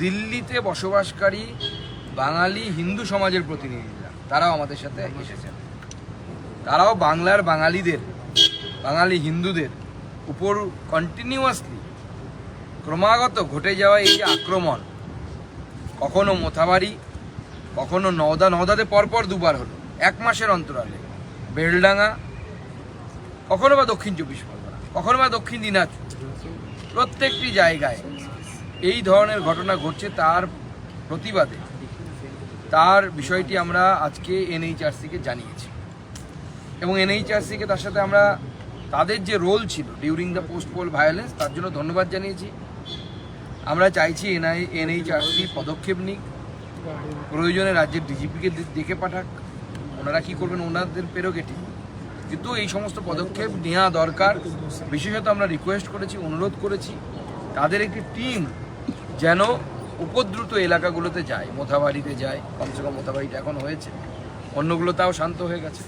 দিল্লিতে বসবাসকারী বাঙালি হিন্দু সমাজের প্রতিনিধিরা, তারাও আমাদের সাথে এসেছেন। তারাও বাংলার বাঙালিদের, বাঙালি হিন্দুদের উপর কন্টিনিউয়াসলি ক্রমাগত ঘটে যাওয়া এই আক্রমণ কখনো মোথাবাড়ি, কখনো নওদা, নওদাতে পরপর দুবার হলো। এক মাসের অন্তরালে বেলডাঙ্গা, কখনো বা দক্ষিণ চব্বিশ পরগনা, কখনো বা দক্ষিণ দিনাজপুর, প্রত্যেকটি জায়গায় এই ধরনের ঘটনা ঘটছে তার প্রতিবাদে। তার বিষয়টি আমরা আজকে এনএইচআরসিকে জানিয়েছি। এবং এনএইচআরসিকে তার সাথে আমরা তাদের যে রোল ছিল during the post poll violence তার জন্য ধন্যবাদ জানিয়েছি। আমরা চাইছি এনআই, এনএইচআরসি পদক্ষেপ নিক। প্রয়োজনে রাজ্যের ডিজিপিকে দেখে পাঠাক। ওনারা কি করবেন, ওনাদের পেরোগেটি কিন্তু এই সমস্ত পদক্ষেপ নেওয়া দরকার। বিশেষত আমরা রিকোয়েস্ট করেছি, অনুরোধ করেছি। তাদের একটি টিম যেন উপদ্রুত এলাকাগুলোতে যায়, মোথাবাড়িতে যায় কমসে কম মোথাবাড়িটা এখন হয়েছে। অন্যগুলো তাও শান্ত হয়ে গেছে।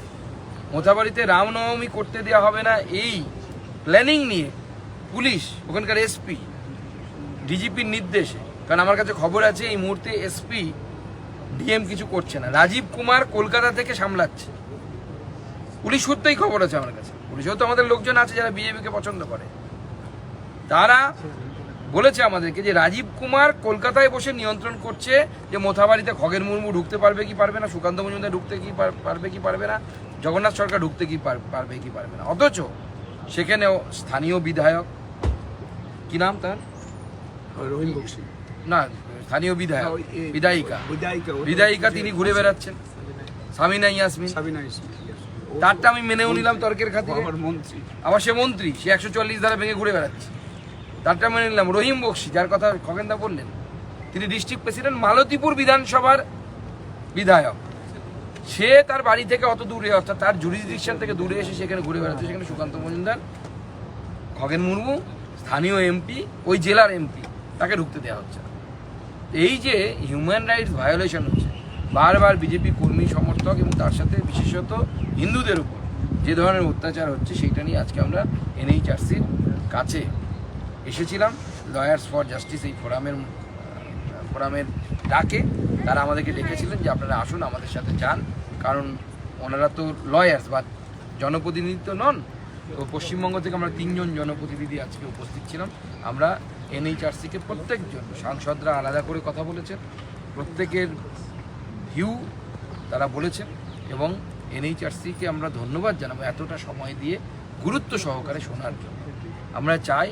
মোথাবাড়িতে রামনবমী করতে দেওয়া হবে না, এই প্ল্যানিং নিয়ে পুলিশ, ওখানকার এসপি ডিজিপির নির্দেশে। কারণ আমার কাছে খবর আছে, এই মুহূর্তে এসপি ডিএম কিছু করছে না। রাজীব কুমার কলকাতা থেকে সামলাচ্ছে। পুলিশ সূত্রেই খবর আছে আমার কাছে। পুলিশেও তো আমাদের লোকজন আছে যারা বিজেপিকে পছন্দ করে। তারা বলেছে আমাদেরকে যে রাজীব কুমার কলকাতায় বসে নিয়ন্ত্রণ করছে যে মোথাবাড়িতে খগেন মুর্মু ঢুকতে পারবে কি পারবে না সুকান্ত মজুমদার ঢুকতে কি পারবে কি পারবে না জগন্নাথ সরকার ঢুকতে কি পার- পারবে কি পারবে না। অথচ সেখানেও স্থানীয় বিধায়ক কি নাম তার? রহিম বক্সি। না স্থানীয় বিধায়ক বিধায়িকা। বিধায়িকা তিনি ঘুরে বেড়াচ্ছেন। সামিনা ইয়াসমিন। তারটা আমি মেনেও নিলাম তর্কের খাতিরে। আবার মন্ত্রী। আবার সে মন্ত্রী সে একশো চল্লিশ ধারা ভেঙে ঘুরে বেড়াচ্ছে। তারটা মেনে নিলাম, রহিম বক্সি, যার কথা খগেনদা বললেন। তিনি ডিস্ট্রিক্ট প্রেসিডেন্ট, মালতীপুর বিধানসভার বিধায়ক। সে তার বাড়ি থেকে অত দূরে, অর্থাৎ তার জুরিসডিকশন থেকে দূরে এসে সেখানে ঘুরে বেড়াচ্ছে, সেখানে সুকান্ত মজুমদার, খগেন মুর্মু, স্থানীয় এমপি, ওই জেলার এমপি, তাকে ঢুকতে দেওয়া হচ্ছে এই যে হিউম্যান রাইটস ভায়োলেশন হচ্ছে, বারবার বিজেপি কর্মী, সমর্থক এবং তার সাথে বিশেষত হিন্দুদের উপর যে ধরনের অত্যাচার হচ্ছে, সেইটা নিয়ে আজকে আমরা এনএইচআরসির কাছে এসেছিলাম লয়ার্স ফর জাস্টিস এই ফোরামের ফোরামের ডাকে। তারা আমাদেরকে ডেকেছিলেন যে আপনারা আসুন, আমাদের সাথে যান। কারণ ওনারা তো লয়ার্স বা জনপ্রতিনিধি তো নন। তো পশ্চিমবঙ্গ থেকে আমরা তিনজন জনপ্রতিনিধি আজকে উপস্থিত ছিলাম। আমরা এনএইচআরসিকে প্রত্যেকজন, সাংসদরা আলাদা করে কথা বলেছেন। প্রত্যেকের ভিউ তারা বলেছেন এবং এনএইচআরসিকে আমরা ধন্যবাদ জানাব এতটা সময় দিয়ে গুরুত্ব সহকারে শোনার জন্য। আমরা চাই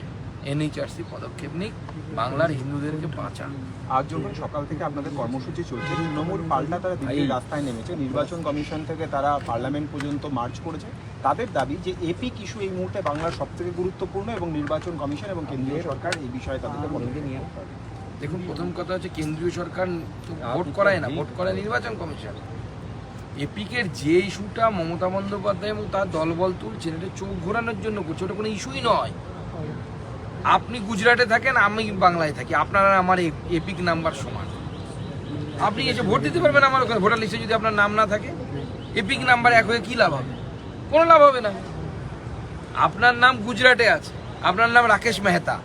এনএইচআরসি পদক্ষেপ নিক বাংলার হিন্দুদেরকে বাঁচান। আজ যখন সকাল থেকে আপনাদের কর্মসূচি চলছে তৃণমূল পাল্টা তারা দিল্লির রাস্তায় নেমেছে। নির্বাচন কমিশন থেকে তারা পার্লামেন্ট পর্যন্ত মার্চ করেছে। তাদের দাবি যে এপিক ইস্যু এই মুহূর্তে বাংলার সব থেকে গুরুত্বপূর্ণ এবং নির্বাচন কমিশন এবং কেন্দ্রীয় সরকার এই বিষয়ে তাদেরকে পদক্ষেপ নিয়ে। দেখুন প্রথম কথা হচ্ছে কেন্দ্রীয় সরকার ভোট করায় না ভোট করায় নির্বাচন কমিশন। এপিকের যে ইস্যুটা মমতা বন্দ্যোপাধ্যায় এবং তার দলবল তুলছেন এটা চোখ ঘোরানোর জন্য করছে। ওটা কোনো ইস্যুই নয়। আপনি গুজরাটে থাকেন, আমি বাংলায় থাকি। আপনার আমার এপিক নাম্বার সমান। আপনি এসে ভোট দিতে পারবেন আমার ওখানে, ভোটার লিস্টে যদি আপনার নাম না থাকে। এপিক নাম্বার এক হয়ে কী লাভ হবে? কোনো লাভ হবে না। আপনার নাম গুজরাটে আছে। আপনার নাম রাকেশ মেহতা।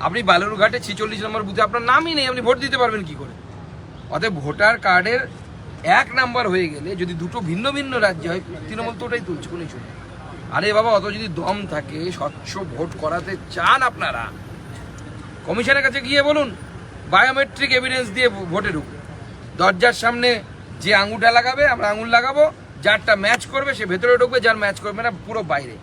আপনি বালুরঘাটে ছিচল্লিশ নম্বর বুথে, আপনার নামই নেই, আপনি ভোট দিতে পারবেন কি করে? অতএব ভোটার কার্ডের এক নাম্বার হয়ে গেলে যদি দুটো ভিন্ন ভিন্ন রাজ্যে হয়, তৃণমূল তো ওটাই তুলছে, কোনো আরে বাবা, অত যদি দম থাকে, স্বচ্ছ ভোট করাতে চান আপনারা, কমিশনের কাছে গিয়ে বলুন বায়োমেট্রিক এভিডেন্স দিয়ে ভোটে ঢুকুন। দরজার সামনে যে আঙুলটা লাগাবে, আমরা আঙুল লাগাবো, যারটা ম্যাচ করবে সে ভেতরে ঢুকবে, যার ম্যাচ করবে না, পুরো বাইরে।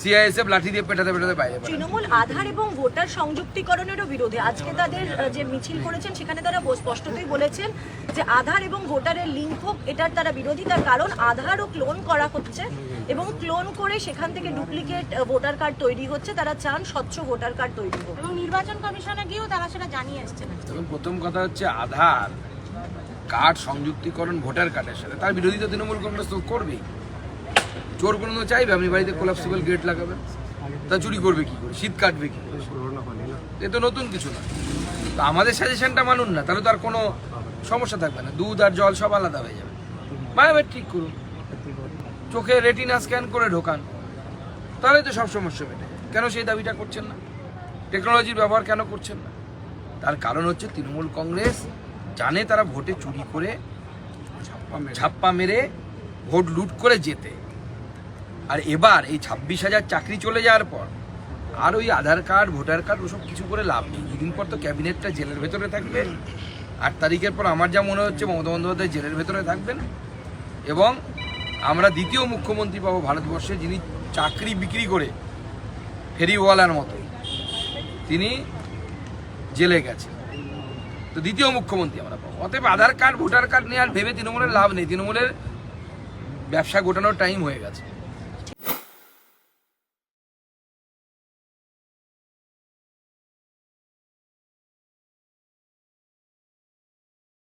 সিআইএসএফ লাঠি দিয়ে পেটাতে পেটাতে বাইরে তৃণমূল আধার এবং ভোটার সংযুক্তিকরণেরও বিরোধী। আজকে তাদের যে মিছিল করেছেন সেখানে তারা স্পষ্টতই বলেছেন যে আধার এবং ভোটারের লিঙ্ক হোক এটার তারা বিরোধী। তার কারণ আধারও ক্লোন করা হচ্ছে এবং ক্লোন করে সেখান থেকে ডুপ্লিকেট ভোটার কার্ড তৈরি হচ্ছে। তারা চান স্বচ্ছ ভোটার কার্ড তৈরি হোক। এবং নির্বাচন কমিশনে গিয়েও তারা সেটা জানিয়ে এসছেন এবং প্রথম কথা হচ্ছে আধার কার্ড সংযুক্তিকরণ ভোটার কার্ডের সাথে। তার বিরোধিতা তৃণমূল কংগ্রেস তো করবেই। চোর কোনো চাইবে আপনি বাড়িতে কোলাপসিবল গেট লাগাবেন। তা চুরি করবে কি করে? শীত কাটবে কি করে? এ তো নতুন কিছু না। তো আমাদের সাজেশনটা মানুন না তাহলে তো আর কোনো সমস্যা থাকবে না। দুধ আর জল সব আলাদা হয়ে যাবে। বায়োমেট্রিক করুন। চোখে রেটিনা স্ক্যান করে ঢোকান। তাহলে তো সব সমস্যা মেটে কেন সেই দাবিটা করছেন না? টেকনোলজির ব্যবহার কেন করছেন না? তার কারণ হচ্ছে তৃণমূল কংগ্রেস জানে তারা ভোটে চুরি করে। ছাপ্পা মেরে ভোট লুট করে যেতে। আর এবার এই ছাব্বিশ হাজার চাকরি চলে যাওয়ার পর আর ওই আধার কার্ড, ভোটার কার্ড ওসব কিছু করে লাভ নেই। দুদিন পর তো ক্যাবিনেটটা জেলের ভেতরে থাকবে। আট তারিখের পর আমার যা মনে হচ্ছে, মমতা বন্দ্যোপাধ্যায় জেলের ভেতরে থাকবেন। এবং আমরা দ্বিতীয় মুখ্যমন্ত্রী পাবো ভারতবর্ষে, যিনি চাকরি বিক্রি করে ফেরিওয়ালার মতো তিনি জেলে গেছেন। তো দ্বিতীয় মুখ্যমন্ত্রী আমরা পাবো। অতএব আধার কার্ড, ভোটার কার্ড নিয়ে আর ভেবে তৃণমূলের লাভ নেই। তৃণমূলের ব্যবসা গোটানোর টাইম হয়ে গেছে।